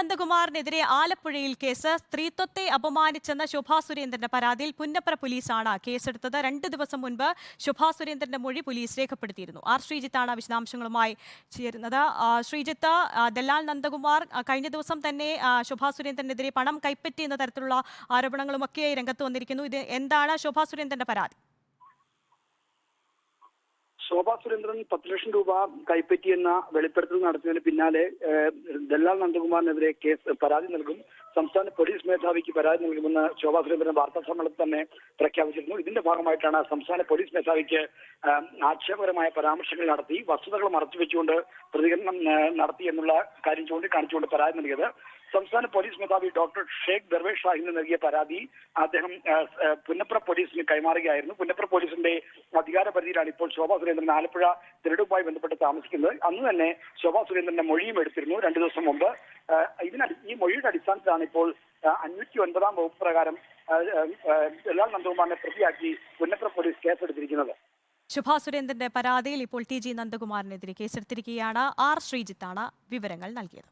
നന്ദകുമാറിനെതിരെ ആലപ്പുഴയിൽ കേസ്. സ്ത്രീത്വത്തെ അപമാനിച്ചെന്ന ശോഭാ സുരേന്ദ്രന്റെ പരാതിയിൽ പുന്നപ്ര പോലീസാണ് കേസെടുത്തത്. രണ്ട് ദിവസം മുൻപ് ശോഭാ സുരേന്ദ്രന്റെ മൊഴി പോലീസ് രേഖപ്പെടുത്തിയിരുന്നു. ആർ. ശ്രീജിത്താണ് വിശദാംശങ്ങളുമായി ചേരുന്നത്. ശ്രീജിത്ത് ദലാൽ നന്ദകുമാർ കഴിഞ്ഞ ദിവസം തന്നെ ശോഭാ സുരേന്ദ്രനെതിരെ പണം കൈപ്പറ്റി എന്ന തരത്തിലുള്ള ആരോപണങ്ങളുമൊക്കെയായി രംഗത്ത് വന്നിരിക്കുന്നു. ഇത് എന്താണ് ശോഭാ സുരേന്ദ്രന്റെ പരാതി? ശോഭാ സുരേന്ദ്രൻ പത്ത് ലക്ഷം രൂപ കൈപ്പറ്റിയെന്ന വെളിപ്പെടുത്തൽ നടത്തിയതിന് പിന്നാലെ ദല്ലാൽ നന്ദകുമാറിനെതിരെ കേസ് പരാതി നൽകും. സംസ്ഥാന പോലീസ് മേധാവിക്ക് പരാതി നൽകുമെന്ന് ശോഭാ സുരേന്ദ്രൻ വാർത്താ സമ്മേളനത്തിൽ തന്നെ പ്രഖ്യാപിച്ചിരുന്നു. ഇതിന്റെ ഭാഗമായിട്ടാണ് സംസ്ഥാന പോലീസ് മേധാവിക്ക് ആക്ഷേപകരമായ പരാമർശങ്ങൾ നടത്തി വസ്തുതകൾ മറച്ചുവെച്ചുകൊണ്ട് പ്രതികരണം നടത്തി എന്നുള്ള കാര്യം ചൂണ്ടിക്കാണിച്ചുകൊണ്ട് പരാതി നൽകിയത്. സംസ്ഥാന പോലീസ് മേധാവി ഡോക്ടർ ഷേഖ് ദർവേഷ് ഷാഹിന് നൽകിയ പരാതി അദ്ദേഹം പുന്നപ്ര പോലീസിന് കൈമാറുകയായിരുന്നു. പുന്നപ്ര പോലീസിന്റെ അധികാര പരിധിയിലാണ് ഇപ്പോൾ ശോഭാ സുരേന്ദ്രൻ ആലപ്പുഴ തിരഞ്ഞെടുപ്പുമായി ബന്ധപ്പെട്ട് താമസിക്കുന്നത്. അന്ന് തന്നെ ശോഭാ സുരേന്ദ്രന്റെ മൊഴിയും എടുത്തിരുന്നു രണ്ടു ദിവസം മുമ്പ്. ഇതിനടി ഈ മൊഴിയുടെ അടിസ്ഥാനത്തിലാണ് ഇപ്പോൾ അഞ്ഞൂറ്റി ഒൻപതാം വകുപ്പ് പ്രകാരം ലാൽ നന്ദകുമാറിനെ പ്രതിയാക്കി പുന്നപ്ര പോലീസ് കേസെടുത്തിരിക്കുന്നത്. ശുഭാ സുരേന്ദ്രന്റെ പരാതിയിൽ ഇപ്പോൾ ടി ജി നന്ദകുമാറിനെതിരെ കേസെടുത്തിരിക്കുകയാണ്. ആർ ശ്രീജിത്താണ് വിവരങ്ങൾ നൽകിയത്.